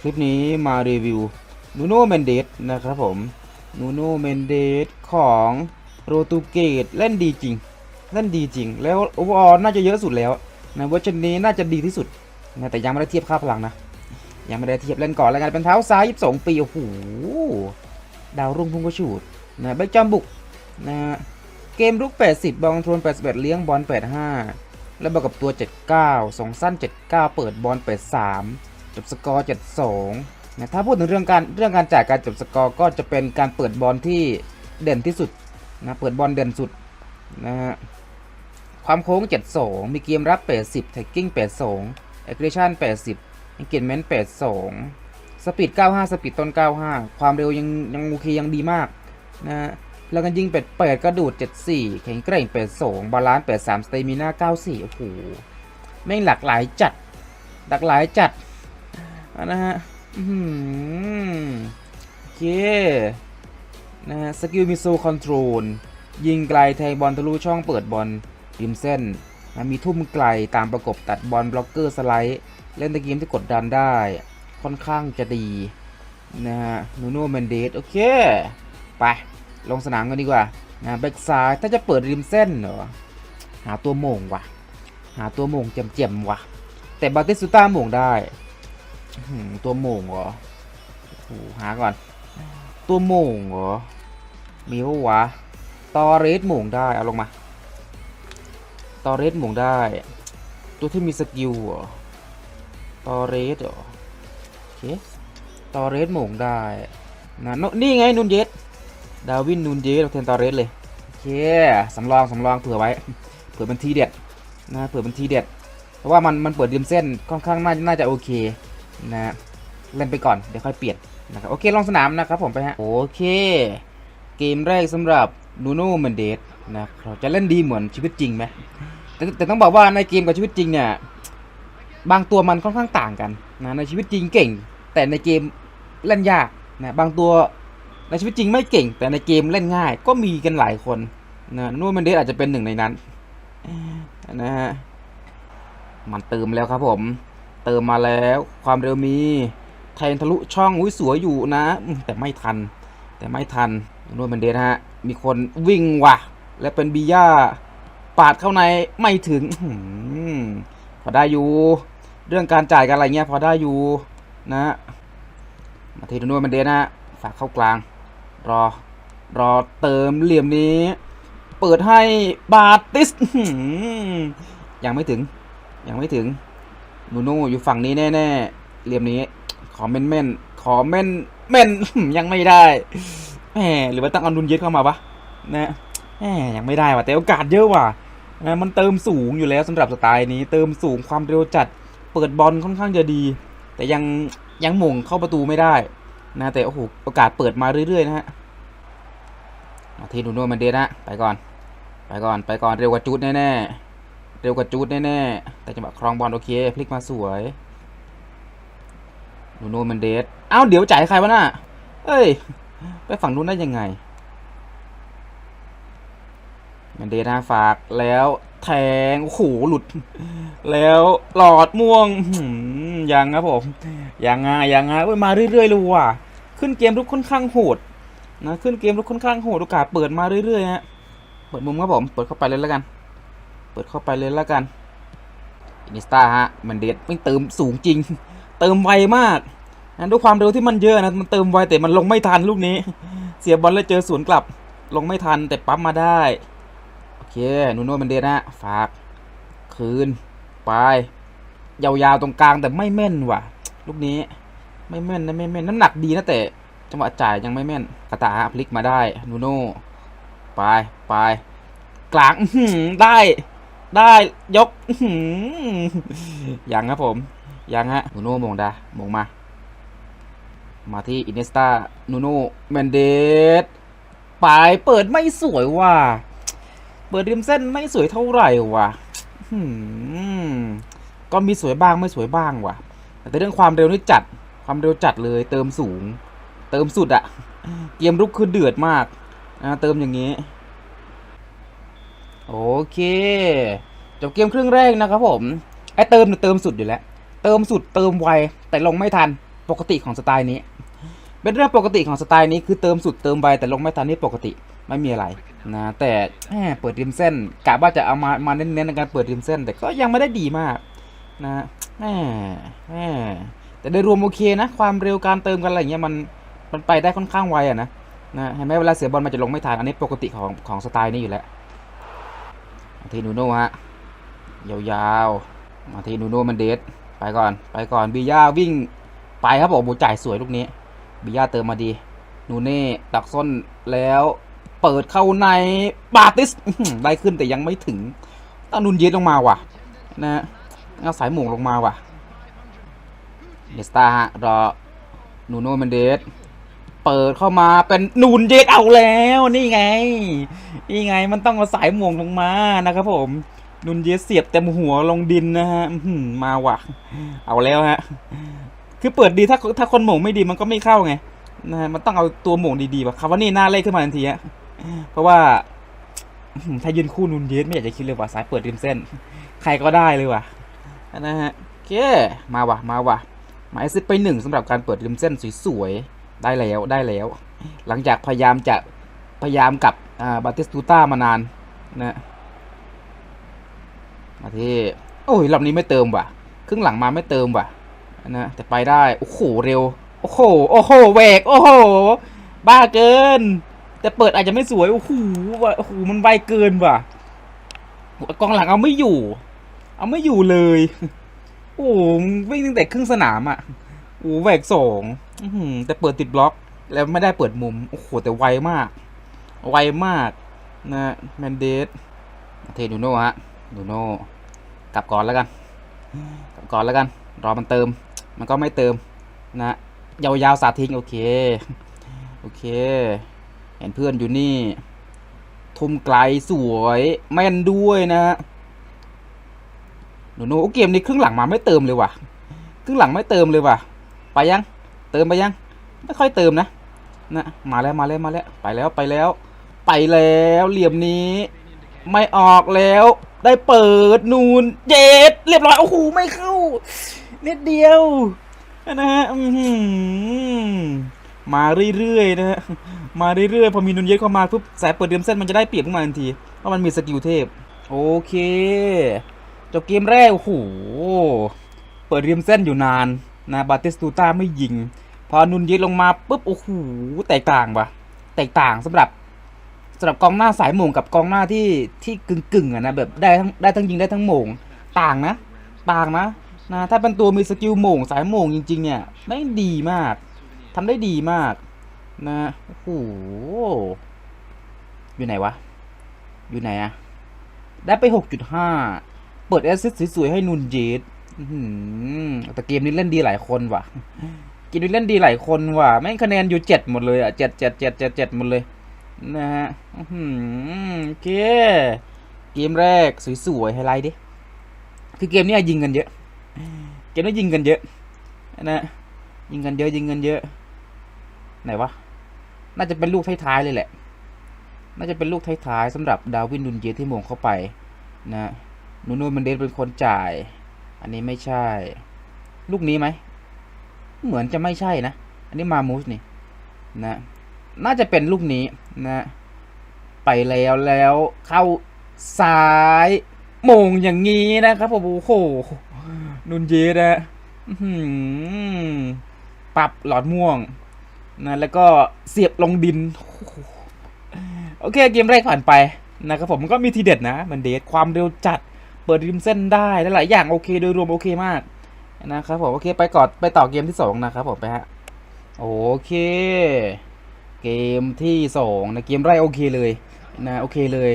คลิปนี้มารีวิว Nuno Mendes นะครับผม Nuno Mendes ของโรตูเกตเล่นดีจริง เล่นดีจริง แล้วโอเวอร์น่าจะเยอะสุดแล้วนะเวอร์ชันนี้น่าจะดีที่สุดนะแต่ยังไม่ได้เทียบค่าพลังนะ ยังไม่ได้เทียบเล่นก่อนแล้วกันเป็นเท้าซ้าย 22 ปี โอ้โห ดาวรุ่งพุ่งกระฉูดนะใบจอมบุกนะเกมรุก 80 บอลคอนโทรล81 เลี้ยงบอล 85 แล้วบวกกับตัว 79 2สั้น 79 เปิดบอล 83 จบสกอร์72นะถ้าพูดถึงเรื่องการเรื่องการจ่ายการจบสกอร์ก็จะเป็นการเปิดบอลที่เด่นที่สุดนะเปิดบอลเด่นสุดนะฮะความโค้ง 72 มีเกมรับ 80 tagging 82 aggression 80 engagement 82 สปีด 95 สปีดต้น 95 ความเร็วยังยังโอเคยังดีมากนะฮะแล้วกันยิงเป็ดเปิดกระดูด 74 แข็งแกร่งเป็ด2บาลานซ์ 83 สเตมิน่า 94 โอ้โห แม่งหลากหลายจัด หลากหลายจัด อะนะฮะอื้อหือโอเคนะฮะสกิลมิโซคอนโทรลยิงไกลแทงบอลทะลุช่องเปิดบอลริมเส้นนะมีทุ่มไกลตามประกบตัดบอลบล็อกเกอร์สไลด์ เล่นในเกมที่กดดันได้ ค่อนข้างจะดีนะฮะนูโนเมนเดสโอเค ไป ลงสนามกันดีกว่านะแบ็กซ้ายถ้าจะเปิดริมเส้นเหรอหาตัวโมงว่ะ หาตัวโมงเจ็มๆว่ะ แต่บาติสตูต้าโมงได้ หือตัวโมงเหรอโอ้หาก่อน ตัวโมงเหรอ มีปะวะ ตอเรสโมงได้ เอาลงมา ตอเรสโมงได้ ตัวที่มีสกิลเหรอ ตอเรสเหรอ โอเค ตอเรสโมงได้นะนี่ไงนูนเยสดาวินนูนเยสเราแทนตอเรสเลย โอเค สำรอง สำรอง เผื่อไว้ เผื่อเป็นทีเด็ดนะ เผื่อเป็นทีเด็ด เพราะว่ามันมันเปิดริมเส้นค่อนข้างน่าน่าจะโอเค นะเล่นไปก่อนเดี๋ยวค่อยเปลี่ยนนะครับโอเคลองสนามนะครับผมไปฮะโอเค เกมแรกสำหรับนูโน่เมนเดสนะครับจะเล่นดีเหมือนชีวิตจริงไหมแต่แต่ต้องบอกว่าในเกมกับชีวิตจริงเนี่ยบางตัวมันค่อนข้างต่างกันนะในชีวิตจริงเก่ง แต่ในเกมเล่นยากนะบางตัวในชีวิตจริงไม่เก่ง แต่ในเกมเล่นง่าย ก็มีกันหลายคนนะนูโน่เมนเดสอาจจะเป็นหนึ่งในนั้นนะฮะมันเติมแล้วครับผม เติมมาแล้ว ความเร็วมี แทงทะลุช่องอุ้ยสวยอยู่นะ แต่ไม่ทัน แต่ไม่ทันนวดมันเดนฮะ มีคนวิ่งว่ะ และเป็นบีย่าปาดเข้าในไม่ถึงอพอได้อยู่ เรื่องการจ่ายกันอะไรเงี้ยพอได้อยู่นะมาทีนวดมันเดนฮะฝากเข้ากลาง รอ รอเติมเหลี่ยมนี้ เปิดให้บาติสยังไม่ถึง ยังไม่ถึง นูน่อยู่ฝั่งนี้แน่ๆเหลี่ยมนี้ ขอเม่นเม่นขอเม่นเม่นยังไม่ได้แหมหรือว่าต้องเอานุนเย็ดเข้ามาปะนะแหมยังไม่ได้ว่ะแต่โอกาสเยอะว่ะนะมันเติมสูงอยู่แล้วสำหรับสไตล์นี้ เติมสูงความเร็วจัด เปิดบอลค่อนข้างจะดี แต่ยังยังหม่งเข้าประตูไม่ได้ นะแต่โอ้โหโอกาสเปิดมาเรื่อยๆนะฮะที่นูน่มันเดนนะไปก่อน ไปก่อนไปก่อนเร็วกว่าจุดแน่ๆ เร็วกว่าจูดแน่ๆ แต่จังหวะครองบอลโอเค พลิกมาสวยนูโนมันเดสเอ้าเดี๋ยวจ่ายใครวะน่ะ เอ้ย ไปฝั่งนู้นได้ยังไง มันเดสนะฝากแล้วแทง โอ้โห หลุด แล้วหลอดม่วงยังครับผม ยังไงยังไงมาเรื่อยๆเลยว่ะ ขึ้นเกมรุกค่อนข้างโหดนะ ขึ้นเกมรุกค่อนข้างโหดโอกาสเปิดมาเรื่อยๆฮะ เปิดมุมครับผม เปิดเข้าไปเลยแล้วกัน เปิดเข้าไปเลยแล้วกันอินิสตาฮะมันเด็ดไม่เติมสูงจริง เติมไวมากนะด้วยความเร็วที่มันเยอะนะมันเติมไวแต่มันลงไม่ทันลูกนี้ เสียบอลแล้วเจอสวนกลับ ลงไม่ทันแต่ปั๊มมาได้โอเคนูโน่มันเด็ดนะฝากคืนไปยาวๆตรงกลางแต่ไม่แม่นว่ะ ลูกนี้ไม่แม่นนะไม่แม่นน้ำหนักดีนะแต่จังหวะจ่ายยังไม่แม่นกระตาพลิกมาได้นูโน่ไปไปกลางได้ ได้ยกยังครับผม ยังฮะหนูโน่มงดามงมา มาที่อินเนสตานูโนเมนเดสไปเปิดไม่สวยว่ะเปิดริมเส้นไม่สวยเท่าไหร่ว่ะก็มีสวยบ้างไม่สวยบ้างว่ะ แต่เรื่องความเร็วนี่จัด ความเร็วจัดเลย เติมสูง เติมสุดอะเกมรุกคือเดือดมากนะเติมอย่างนี้ โอเคจบเกมครึ่งแรกนะครับผมไอเติมเนี่ยเติมสุดอยู่แล้ว เติมสุดเติมไวแต่ลงไม่ทันปกติของสไตล์นี้ เป็นเรื่องปกติของสไตล์นี้คือเติมสุดเติมไวแต่ลงไม่ทันนี่ปกติไม่มีอะไรนะแต่เปิดริมเส้นกะว่าจะเอามามาเน้นๆในการเปิดริมเส้น แต่ก็ยังไม่ได้ดีมากนะแหมแต่โดยรวมโอเคนะ ความเร็วการเติมกันอะไรอย่างเงี้ยมันมันไปได้ค่อนข้างไวอะนะนะเห็นไหมเวลาเสียบอลมันจะลงไม่ทันอันนี้ปกติของของสไตล์นี้อยู่แล้วาทีนูโน่ฮะ ยาวๆ มาทีนูโน่มันเดสไปก่อน ไปก่อนบีย่าวิ่งไปครับผมบูจ่ายสวยลูกนี้บิยาเติมมาดี นูเน่ตักส้นแล้วเปิดเข้าในบาติสได้ขึ้นแต่ยังไม่ถึงต้องนุนเย็ดลงมาว่ะ นะฮะเอาสายหม่งลงมาว่ะเดสตาฮะรอนูโน่เมนเดส เปิดเข้ามาเป็นนูนเย็ดเอาแล้วนี่ไง นี่ไงมันต้องเอาสายหม่งลงมานะครับผมนุนเยสเสียบเต็มหัวลงดินนะฮะมาว่ะ เอาแล้วฮะ คือเปิดดีถ้าถ้าคนหม่งไม่ดีมันก็ไม่เข้าไงนะฮะมันต้องเอาตัวหม่งดีๆแบบคาว่านี่หน้าเล่ขึ้นมาทันทีอะเพราะว่าถ้ายืนคู่นุนเยสไม่อยากจะคิดเลยว่าสายเปิดริมเส้น ใครก็ได้เลยว่ะนะฮะโอเคมาว่ะมาว่ะหมายซิปไปหนึ่งสำหรับการเปิดริมเส้นสวยๆ ได้แล้วได้แล้ว หลังจากพยายามจะพยายามกับอ่าบาติสตูต้ามานานนะมาที่โอ้ยรอบนี้ไม่เติมว่ะครึ่งหลังมาไม่เติมว่ะนะแต่ไปได้โอ้โหเร็วโอ้โหโอ้โหแหวกโอ้โหบ้าเกิน แต่เปิดอาจจะไม่สวยโอ้โหว่ะโอ้โหมันไวเกินว่ะกองหลังเอาไม่อยู่ เอาไม่อยู่เลย โอ้โหวิ่งตั้งแต่ครึ่งสนามอะ อ้แหวกสองแต่เปิดติดบล็อก แล้วไม่ได้เปิดมุม โอ้โห แต่ไวมาก ไวมากนะแมนเดสเทนูโน่ฮะนูโน่กลับก่อนแล้วกัน กลับก่อนแล้วกัน รอมันเติม มันก็ไม่เติมนะยาวๆสาทิ้งโอเค โอเค เห็นเพื่อนอยู่นี่ ทุ่มไกลสวยแม่นด้วยนะฮะนูโน้เกมนี้ครึ่งหลังมาไม่เติมเลยว่ะ ครึ่งหลังไม่เติมเลยว่ะ ไปยัง เติมไปยัง ไม่ค่อยเติมนะนะมาแล้วมาแล้วมาแล้วไปแล้วไปแล้ว ไปแล้วเหลี่ยมนี้ ไม่ออกแล้ว ได้เปิดนูนเจ็ดเรียบร้อยโอ้โหไม่เข้านิดเดียวนะฮะมาเรื่อยๆนะฮะมาเรื่อยๆพอมีนุนเย็ดเข้ามาปุ๊บสายเปิดเดิมเส้นมันจะได้เปรียบขึ้นมาทันทีเพราะมันมีสกิลเทพ โอเคจบเกมแรกโอ้โหเปิดเรียมเส้นอยู่นาน นะบาติสตูต้าไม่ยิง พอนุนเย็ดลงมาปุ๊บโอ้โหแตกต่างปะแตกต่างสำหรับสำหรับกองหน้าสายโหม่งกับกองหน้าที่ที่กึ่งกึ่งๆอะนะแบบได้ทั้งได้ทั้งยิงได้ทั้งโหม่งต่างนะ ต่างนะนะถ้าเป็นตัวมีสกิลโหม่งสายโหม่งจริง ๆ เนี่ยไม่ดีมากทำได้ดีมากนะโอ้โหอยู่ไหนวะ อยู่ไหนอะได้ไปหกจุดห้าเปิดแอสซิสสวยๆให้นุนเจด แต่เกมนี้เล่นดีหลายคนว่ะเกมนี้เล่นดีหลายคนว่ะแม่งคะแนนอยู่เจ็ดหมดเลยอะเจ็ดเจ็ดเจ็ดเจ็ดเจ็ดหมดเลย นะฮะอื้อหือโอเค เกมแรกสวยๆไฮไลท์ดิ คือเกมนี้ยิงกันเยอะ เกมนี้ยิงกันเยอะนะยิงกันเยอะยิงกันเยอะ ไหนวะ น่าจะเป็นลูกท้ายๆเลยแหละ น่าจะเป็นลูกท้ายๆสำหรับดาวินนุนเยที่มงเข้าไป นะนูโนมันเดสเป็นคนจ่าย อันนี้ไม่ใช่ ลูกนี้ไหม เหมือนจะไม่ใช่นะ อันนี้มามูสนี่นะ น่าจะเป็นลูกนี้นะ ไปแล้วแล้วเข้าซ้ายโมงอย่างนี้นะครับผมโอ้โหนุนเยสนะปรับหลอดม่วงนะแล้วก็เสียบลงดิน โอเคเกมแรกผ่านไปนะครับผมก็มีทีเด็ดนะ มันเดทความเร็วจัด เปิดริมเส้นได้และหลายอย่างโอเคโดยรวมโอเคมากนะครับผมโอเคไปก่อนไปต่อเกมที่สองนะครับผมไปฮะโอเค เกมที่สองนะเกมแรกโอเคเลยนะโอเคเลย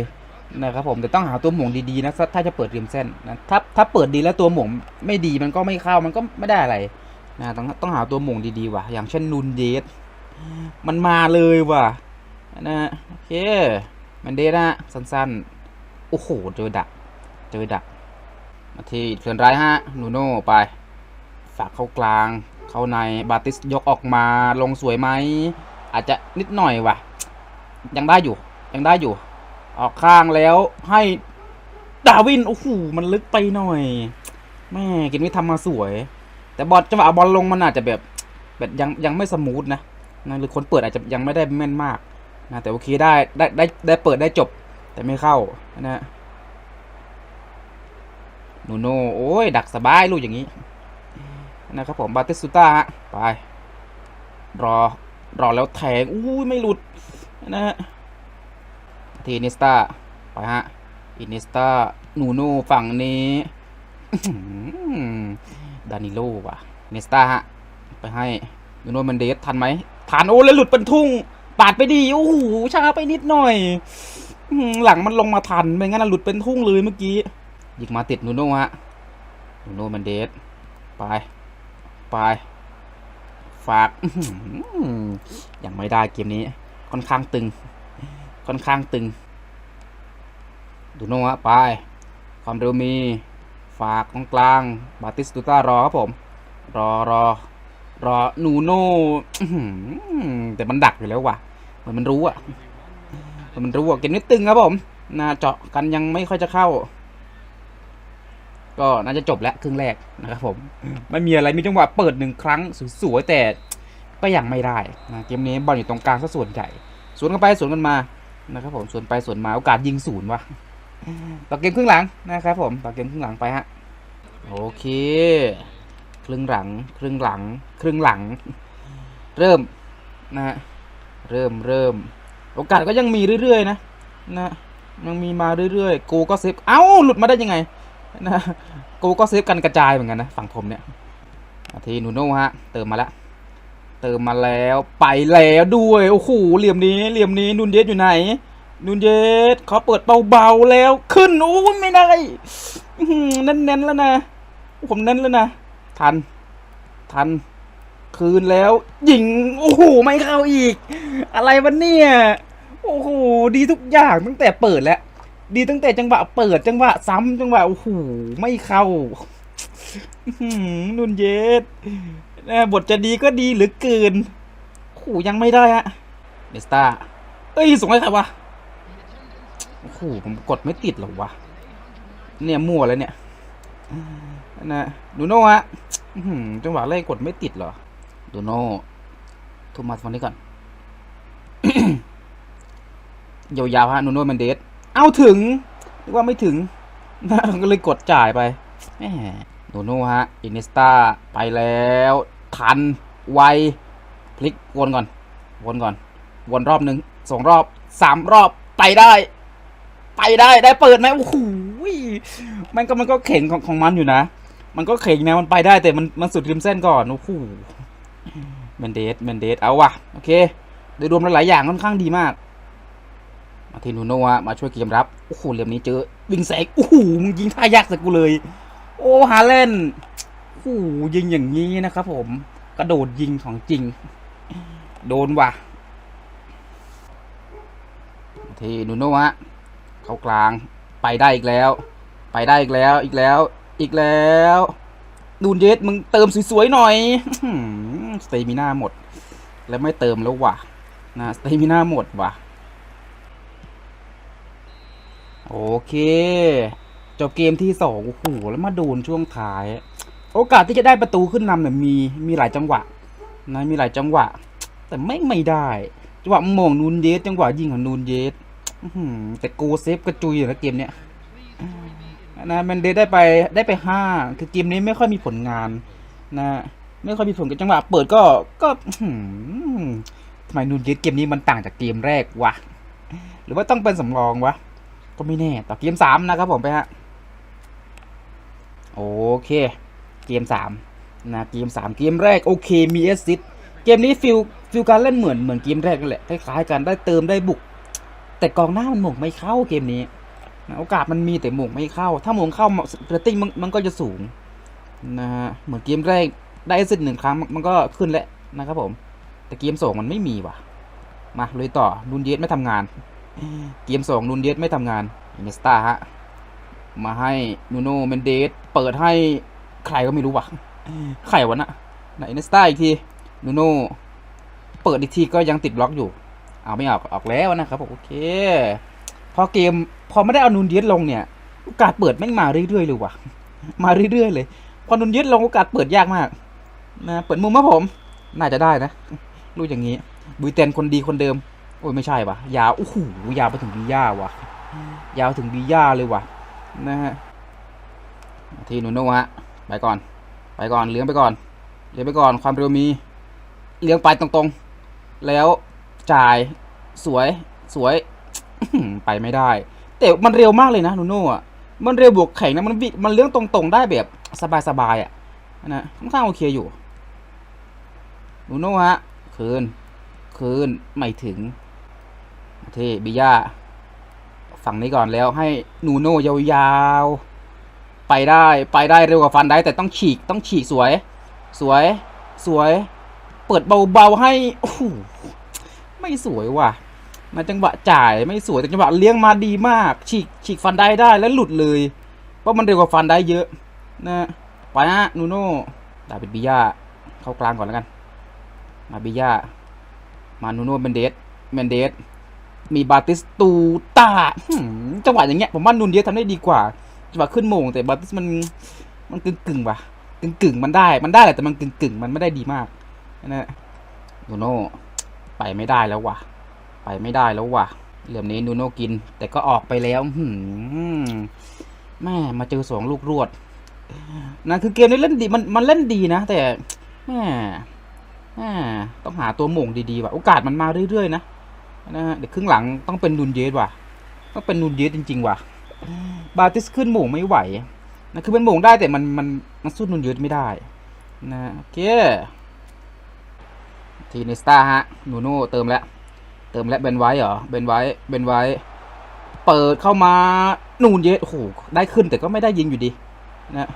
นะครับผมแต่ต้องหาตัวหม่งดีๆนะถ้าจะเปิดริมเส้นนะถ้าถ้าเปิดดีแล้วตัวหม่งไม่ดีมันก็ไม่เข้ามันก็ไม่ได้อะไรนะต้องต้องหาตัวหม่งดีๆว่ะ อย่างเช่นนูนเดสมันมาเลยว่ะนะโอเคมันเดสนะสั้นๆโอ้โหเจอดัก เจอดัก มาที่เถื่อนร้ายฮะนูโน่ไปฝากเข้ากลาง เข้าในบาติสยกออกมาลงสวยไหม อาจจะนิดหน่อยว่ะ ยังได้อยู่ ยังได้อยู่ ออกข้างแล้วให้ดาวิน โอ้โห มันลึกไปหน่อย แม่กินไม่ทำมาสวย แต่บอลจังหวะเอาบอลลงมันอาจจะแบบแบบยังยังไม่สมูทนะนะหรือคนเปิดอาจจะยังไม่ได้แม่นมากนะแต่โอเคได้ได้ได้ได้เปิดได้จบแต่ไม่เข้านะ นูโน่โอ้ย ดักสบายลูกอย่างนี้ นะครับผมบาติสตูต้าฮะไป รอ รอแล้วแทงอู้ยไม่หลุด นะฮะทีนิสตาไปฮะอินิสตานูโน่ฝั่งนี้ดานิโลว่ะเนสตาฮะ ไปให้นูโน่มันเดสทันไหมทันโอ้แล้วหลุดเป็นทุ่ง ปาดไปดีโอ้โหช้าไปนิดหน่อย หลังมันลงมาทันไม่งั้นหลุดเป็นทุ่งเลยเมื่อกี้ ยิงมาติดนูโน่ฮะนูโน่มันเดสไปไปฝากยังไม่ได้เกมนี้ค่อนข้างตึง ค่อนข้างตึงดูโน่ฮะไป ความเร็วมี ฝากตรงกลาง บาติสตูต้ารอครับผม รอรอรอนูโน่อื้อหือแต่มันดักอยู่แล้วว่ะเหมือนมันรู้อะเหมือนมันรู้อะเกมนี้ตึงครับผมนาเจาะกันยังไม่ค่อยจะเข้า ก็น่าจะจบแล้วครึ่งแรกนะครับผมไม่มีอะไรมีจังหวะเปิดหนึ่งครั้งสวยๆแต่ก็ยังไม่ได้นะเกมนี้บอลอยู่ตรงกลางซะส่วนใหญ่สวนกันไปสวนกันมานะครับผมสวนไปสวนมาโอกาสยิงศูนย์วะต่อเกมครึ่งหลังนะครับผมต่อเกมครึ่งหลังไปฮะโอเคครึ่งหลังครึ่งหลังครึ่งหลัง เริ่มนะฮะเริ่มเริ่มโอกาสก็ยังมีเรื่อยๆ นะนะยังมีมาเรื่อยๆ กูก็เซฟเอ้าหลุดมาได้ยังไง นะกูก็เซฟกันกระจายเหมือนกันนะฝั่งผมเนี่ยทีนูโน่ฮะ เติมมาแล้ว เติมมาแล้วไปแล้วด้วย โอ้โหเหลี่ยมนี้เหลี่ยมนี้นูนเยสอยู่ไหนนูนเยสเขาเปิดเบาๆแล้วขึ้นโอ้ไม่ได้เน้นๆแล้วนะ ผมเน้นแล้วนะ ทัน ทัน คืนแล้วยิงโอ้โหไม่เข้าอีก อะไรวะเนี่ย โอ้โหดีทุกอย่างตั้งแต่เปิดแล้ว ดีตั้งแต่จังหวะเปิดจังหวะซ้ำจังหวะโอ้โหไม่เข้าหนุนเยสนะบทจะดีก็ดีหรือเกินโอ้โหยังไม่ได้ฮะเดสตาเอ้ยส่งให้ใครวะโอ้โหผมกดไม่ติดหรอวะ เนี่ยมั่วแล้วเนี่ยนะดูโน่ฮะจังหวะแรกกดไม่ติดเหรอดูโน่โทมัสฟันนี้ก่อนยาวๆฮะนูโน่แมนเดส เอาถึงนึกว่าไม่ถึงก็เลยกดจ่ายไปแหมนูโน่ฮะอินเนสตาไปแล้ว ทัน ไว พลิกวนก่อน วนก่อน วนรอบหนึ่งสองรอบสามรอบไปได้ ไปได้ได้เปิดไหมโอ้โหมันก็มันก็เข่งของของมันอยู่นะ มันก็เข่งนะมันไปได้แต่มันมันสุดริมเส้นก่อนโอ้โหแมนเดสแมนเดสเอาว่ะโอเคโดยรวมหลายๆอย่างค่อนข้างดีมาก มาทีนูโนะมาช่วยเกมรับโอ้โหเหลี่ยมนี้เจอวิงแสงโอ้โหมึงยิงท่ายากสักกูเลย โอ้ฮาเลนโอ้โหยิงอย่างนี้นะครับผมกระโดดยิงของจริง โดนว่ะทีนูโนะเข้ากลางไปได้อีกแล้ว ไปได้อีกแล้วอีกแล้วอีกแล้วดูนเยสมึงเติมสวยๆหน่อยสเตมิน่าหมด แล้วไม่เติมแล้วว่ะนะสเตมิน่าหมดว่ะ โอเค จบเกมที่สองโอ้โหแล้วมาโดนช่วงท้าย โอกาสที่จะได้ประตูขึ้นนำเนี่ยมีมีหลายจังหวะนะมีหลายจังหวะ แต่ไม่ไม่ได้ จังหวะมองนูนเยสจังหวะยิงของนูนเยสแต่โกเซฟกระจุยอยู่นะเกมเนี้ยนะแมนเดสได้ไปได้ไปห้าคือเกมนี้ไม่ค่อยมีผลงาน นะไม่ค่อยมีผลกับจังหวะเปิดก็ก็ทำไมนูนเยสเกมนี้มันต่างจากเกมแรกวะหรือว่าต้องเป็นสำรองวะ ก็ไม่แน่ ต่อเกมสามนะครับผมไปฮะ โอเค เกมสามนะเกมสามเกมแรกโอเคมีแอสซิสต์เกมนี้ฟิลฟิลการเล่นเหมือนเหมือนเกมแรกนั่นแหละคล้ายๆกันได้เติมได้บุก แต่กองหน้ามันหมงไม่เข้าเกมนี้นะโอกาสมันมีแต่หมงไม่เข้า ถ้าหมงเข้าเรตติ้งมันมันก็จะสูงนะฮะเหมือนเกมแรกได้สิหนึ่งครั้งมันก็ขึ้นแล้วนะครับผม แต่เกมสองมันไม่มีว่ะมาเลยต่อนูนเยสไม่ทำงาน เกมสองนูนเยสไม่ทำงานอินเนสตาฮะ มาให้นูโนเมนเดสเปิดให้ใครก็ไม่รู้ว่ะใครวะนะไหนอินเนสตาอีกทีนูโนเปิดอีกทีก็ยังติดล็อกอยู่ เอาไม่ออกออกแล้วนะครับผมโอเค พอเกมพอไม่ได้เอานูนเยสลงเนี่ยโอกาสเปิดแม่งมาเรื่อยๆเลยว่ะ มาเรื่อยๆเลย พอนูนเยสลงโอกาสเปิดยากมากนะเปิดมุมมาผม น่าจะได้นะ รู้อย่างนี้ บุยเตนคนดีคนเดิม โอ้ยไม่ใช่ปะยาวโอ้โหยาวไปถึงบีย่าวะยาวถึงบีย่าเลยวะนะฮะทีนูโน่ฮะไปก่อน ไปก่อนเลี้ยงไปก่อนเลี้ยงไปก่อนความเร็วมีเลี้ยงไปตรงๆ แล้วจ่ายสวยสวยไปไม่ได้ แต่มันเร็วมากเลยนะนูโน่อะมันเร็วบวกแข็งนะมันวิมันเลี้ยงตรงๆ ได้แบบสบายๆอะนะค่อนข้างโอเคอยู่นูโน่ฮะคืนคืนไม่ถึง เทบิย่าฝั่งนี้ก่อนแล้วให้นูโน่ยาวๆ ไปได้ไปได้เร็วกว่าฟันได้แต่ต้องฉีกต้องฉีกสวย สวยสวย เปิดเบาๆให้โอ้โหไม่สวยว่ะมาจังหวะจ่ายไม่สวยแต่จังหวะเลี้ยงมาดีมาก ฉีกฉีกฟันได้ได้แล้วหลุดเลยเพราะมันเร็วกว่าฟันได้เยอะนะไปฮะนูโน่ดาบิดบิย่าเข้ากลางก่อนแล้วกัน มาบิย่ามานูโน่เมนเดสเมนเดส มีบาติสตูตาจังหวะอย่างเงี้ยผมว่านูนเดียทำได้ดีกว่าจังหวะขึ้นโมงแต่บาติสมันมันกึ่งกึ่งๆว่ะกึ่งกึ่งๆมันได้มันได้แหละแต่มันกึ่งกึ่งๆมันไม่ได้ดีมากนะนูโน่ไปไม่ได้แล้วว่ะ ไปไม่ได้แล้วว่ะเหลี่ยมนี้นูโน่กิน แต่ก็ออกไปแล้วหืมแม่มาเจอสองลูกรวดนั่นคือเกมนี้เล่นดีมันมันเล่นดีนะ แต่แม่อ่ต้องหาตัวหม่งดีๆว่ะโอกาสมันมาเรื่อยๆนะ นะฮะเดี๋ยวครึ่งหลังต้องเป็นนูนเยสว่ะ ต้องเป็นนูนเยสจริง ๆ ว่ะ บาติสขึ้นหม่งไม่ไหวนะคือเป็นหม่งได้แต่มันมันมันสู้นูนเยสไม่ได้นะโอเคทีเนสตาฮะนูโน่เติมแล้วเติมแล้วเบนไว้เหรอเบนไว้เบนไว้เปิดเข้ามานูนเยสโอ้โหได้ขึ้นแต่ก็ไม่ได้ยิงอยู่ดีนะ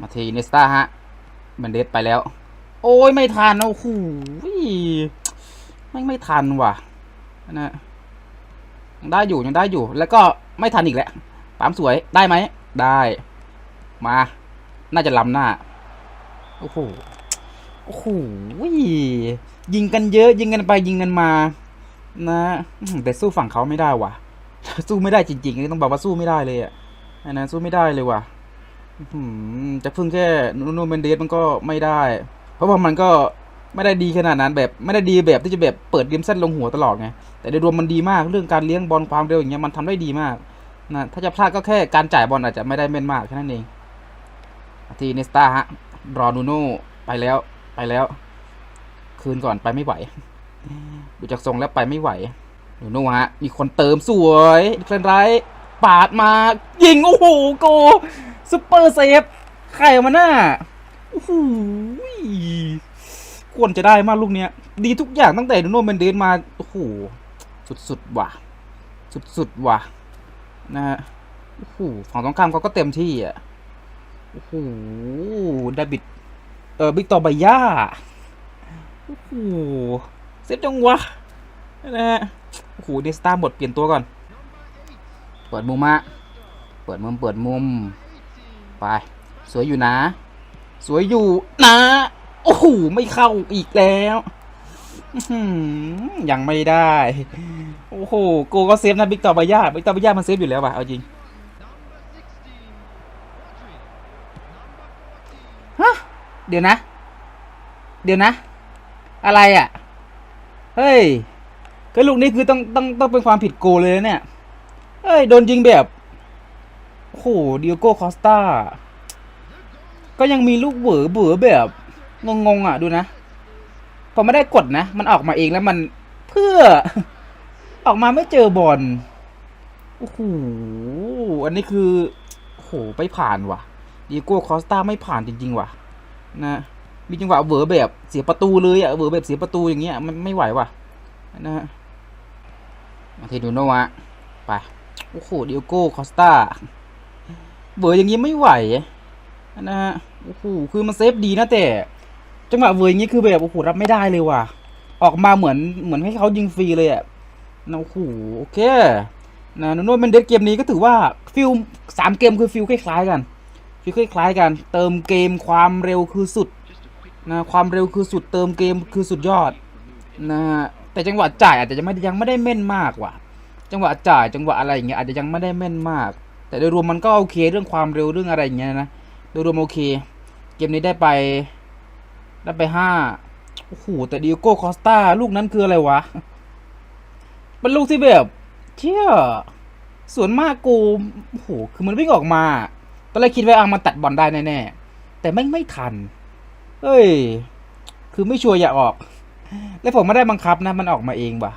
มาทีเนสตาฮะมันเด็ดไปแล้ว โอ้ยไม่ทันโอ้โห ไม่ไม่ทันว่ะนะยังได้อยู่ยังได้อยู่ แล้วก็ไม่ทันอีกแล้วปั๊มสวยได้ไหมได้มา น่าจะล้ำหน้าโอ้โหโอ้โหยิงกันเยอะ ยิงกันไปยิงกันมา นะแต่สู้ฝั่งเขาไม่ได้ว่ะ สู้ไม่ได้จริงๆต้องบอกว่าสู้ไม่ได้เลยอะอันนั้นสู้ไม่ได้เลยว่ะจะพึ่งแค่นูนเมนเดสมันก็ไม่ได้ เพราะว่ามันก็ ไม่ได้ดีขนาดนั้นแบบไม่ได้ดีแบบที่จะแบบเปิดริมเส้นลงหัวตลอดไงแต่โดยรวมมันดีมากเรื่องการเลี้ยงบอลความเร็วอย่างเงี้ยมันทำได้ดีมากนะถ้าจะพลาดก็แค่การจ่ายบอลอาจจะไม่ได้แม่นมากแค่นั้นเองทีเนสตาฮะรอนูโน่ไปแล้วไปแล้ว คืนก่อนไปไม่ไหวดูจากทรงแล้วไปไม่ไหวนูโน่ฮะมีคนเติมสวยเคลนไรปาดมา ยิง โอ้โหโกซุปเปอร์เซฟไข่มาหน้าโอ้โห ควรจะได้มากลูกเนี้ย ดีทุกอย่างตั้งแต่นูโนเมนเดสมา โอ้โห สุดๆว่ะ สุดๆว่ะ นะฮะ โอ้โหฝั่งตรงข้ามเขาก็เต็มที่อะ โอ้โหดาบิด เออ บิกตอร์บาย่า โอ้โห เซฟจังวะ นะฮะ โอ้โห เดสตาร์หมดเปลี่ยนตัวก่อน เปิดมุมอะเปิดมุม เปิดมุม ไป สวยอยู่นะ สวยอยู่นะ โอ้โหไม่เข้าอีกแล้วยังไม่ได้ โอ้โหโกก็เซฟนะบิ๊กตอบายาบิ๊กตอบายามันเซฟอยู่แล้วว่ะเอาจริงฮะเดี๋ยวนะ เดี๋ยวนะ อะไรอะ เฮ้ยก็ลูกนี้คือต้องต้องต้องเป็นความผิดโกเลยนะเนี่ย เฮ้ย โดนยิงแบบโอ้โหดิโอโก้คอสตาก็ยังมีลูกเหวอเบือแบบ งงๆอะดูนะพอไม่ได้กดนะ มันออกมาเองแล้วมันเพื่อ ออกมาไม่เจอบอลโอ้โหอันนี้คือโอ้โหไม่ผ่านว่ะดิโก้คอสตาไม่ผ่านจริง ๆ ว่ะ นะมีจังหวะเหวอแบบเสียประตูเลยอะเหวอแบบเสียประตูอย่างเงี้ยมันไม่ไหวว่ะนะฮะมาทีดูโนวะไปโอ้โหดิโก้คอสตาเบอร์อย่างนี้ไม่ไหวนะฮะโอ้โหคือมันเซฟดีนะแต่ จังหวะเวยอย่างงี้คือแบบโอ้โหรับไม่ได้เลยว่ะ ออกมาเหมือนเหมือนให้เขายิงฟรีเลยอะนะโอ้โหโอเคนะนูโน่เมนเดสเกมนี้ก็ถือว่าฟิลสามเกมคือฟิลคล้ายๆกันฟิลคล้ายๆกัน เติมเกมความเร็วคือสุดนะความเร็วคือสุดเติมเกมคือสุดยอดนะฮะแต่จังหวะจ่ายอาจจะยังไม่ยังไม่ได้แม่นมากว่ะ จังหวะจ่ายจังหวะอะไรอย่างเงี้ยอาจจะยังไม่ได้แม่นมาก แต่โดยรวมมันก็โอเคเรื่องความเร็วเรื่องอะไรอย่างเงี้ยนะโดยรวมโอเค เกมนี้ได้ไป ได้ไปห้าโอ้โหแต่ดิโก้คอสตาลูกนั้นคืออะไรวะ เป็นลูกที่แบบเชี่ยส่วนมากกูโอ้โหคือมันวิ่งออกมา ตอนแรกคิดว่าเอามาตัดบอลได้แน่ๆแต่ไม่ไม่ทันเฮ้ย คือไม่ชัวร์อย่าออก แล้วผมไม่ได้บังคับนะ มันออกมาเองว่ะ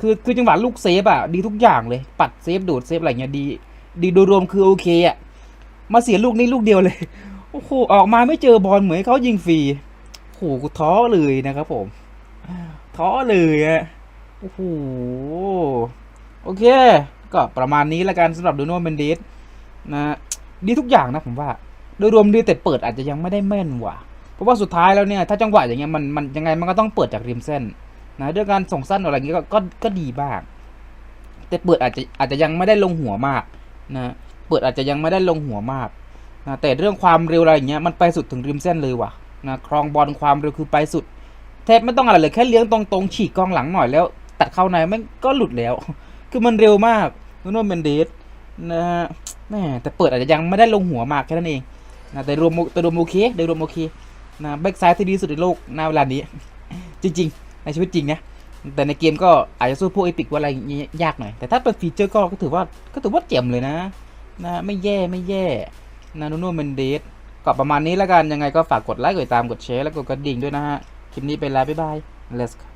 คือคือจังหวะลูกเซฟอะดีทุกอย่างเลย ปัดเซฟดูดเซฟอะไรเงี้ยดี ดีโดยรวมคือโอเคอะมาเสียลูกนี้ลูกเดียวเลย โอ้โหออกมาไม่เจอบอลเหมือนเขายิงฟรี หกูท้อเลยนะครับผม ท้อเลยอะโอ้โหโอเค ก็ประมาณนี้ละกันสำหรับดูโนเมนเดสนะดีทุกอย่างนะผมว่า โดยรวมดีแต่เปิดอาจจะยังไม่ได้แม่นว่ะเพราะว่าสุดท้ายแล้วเนี่ยถ้าจังหวะอย่างเงี้ยมันมันยังไงมันก็ต้องเปิดจากริมเส้นนะด้วยการส่งสั้นอะไรเงี้ยก็ก็ก็ดีบ้าง แต่เปิดอาจจะอาจจะยังไม่ได้ลงหัวมากนะเปิดอาจจะยังไม่ได้ลงหัวมากนะแต่เรื่องความเร็วอะไรอย่างเงี้ยมันไปสุดถึงริมเส้นเลยว่ะ นะครองบอลความเร็วคือไปสุดแทบไม่ต้องอะไรเลยแค่เลี้ยงตรงๆฉีกกองหลังหน่อยแล้ว ตัดเข้าในมันก็หลุดแล้ว คือมันเร็วมากนูโนเมนเดสนะฮะแม่แต่เปิดอาจจะยังไม่ได้ลงหัวมากแค่นั้นเองนะแต่รวมแต่รวมโอเคโดยรวมโอเคนะแบ็กซ้ายที่ดีสุดในโลกณเวลานี้ จริง ๆ ในชีวิตจริงนะแต่ในเกมก็อาจจะสู้พวกเอพิกว่าอะไรอย่างเงี้ยยากหน่อย แต่ถ้าเป็นฟีเจอร์ก็ก็ถือว่าก็ถือว่าเจ๋มเลยนะนะไม่แย่ไม่แย่นะนูโนเมนเดส ก็ประมาณนี้แล้วกันยังไงก็ฝากกดไลค์กดติดตามกดแชร์แล้วกดกระดิ่งด้วยนะฮะ คลิปนี้ไปแล้วบ๊ายบาย let's go